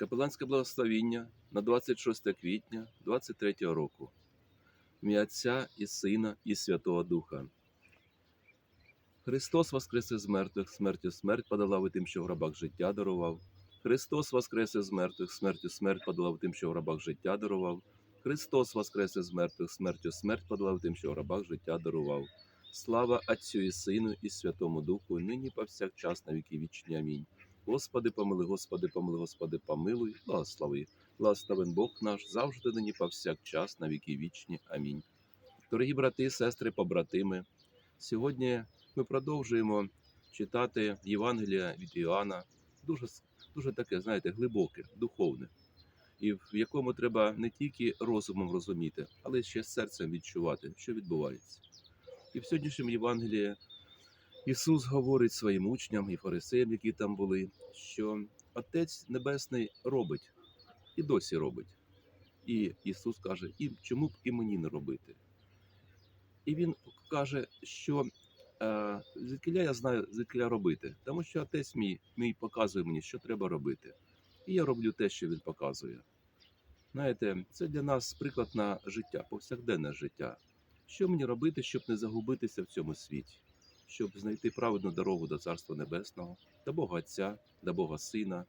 Капеланське благословіння на 26 квітня 23 року. Ім'я Отця і Сина, і Святого Духа. Христос воскрес із мертвих, смертю смерть подолав тим, що в гробах життя дарував. Христос воскрес із мертвих, смертю смерть подолав тим, що в гробах життя дарував. Христос воскрес із мертвих, смертю смерть подолав тим, що в гробах життя дарував. Слава Отцю і Сину, і Святому Духу, нині повсякчас на віки вічні. Амінь. Господи, помилуй, Господи, помилуй, Господи, помилуй, благослови. Благословен Бог наш завжди нині повсякчас на віки вічні. Амінь. Дорогі брати, сестри, побратими, сьогодні ми продовжуємо читати Євангелія від Іоанна, дуже, дуже таке, знаєте, глибоке, духовне, і в якому треба не тільки розумом розуміти, але ще серцем відчувати, що відбувається. І в сьогоднішньому Євангелії Ісус говорить своїм учням і фарисеям, які там були, що Отець Небесний робить і досі робить. І Ісус каже, і чому б і мені не робити? І Він каже, що е, звідкиля я знаю, звідкиля робити, тому що Отець мій, мій показує мені, що треба робити. І я роблю те, що Він показує. Знаєте, це для нас приклад на життя, повсякденне життя. Що мені робити, щоб не загубитися в цьому світі? Щоб знайти праведну дорогу до Царства Небесного, до Бога Отця, до Бога Сина,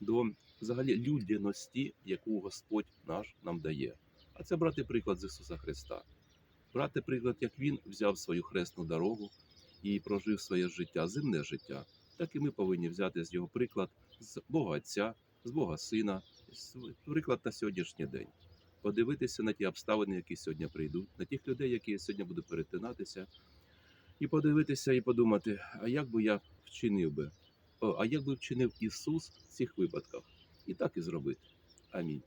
до взагалі людяності, яку Господь наш нам дає. А це брати приклад з Ісуса Христа, брати приклад, як Він взяв свою хресну дорогу і прожив своє життя, земне життя, так і ми повинні взяти з його приклад з Бога Отця, з Бога Сина, приклад на сьогоднішній день. Подивитися на ті обставини, які сьогодні прийдуть, на тих людей, які сьогодні будуть перетинатися, і подивитися і подумати, а як би я вчинив би, О, а як би вчинив Ісус в цих випадках? І так і зробити. Амінь.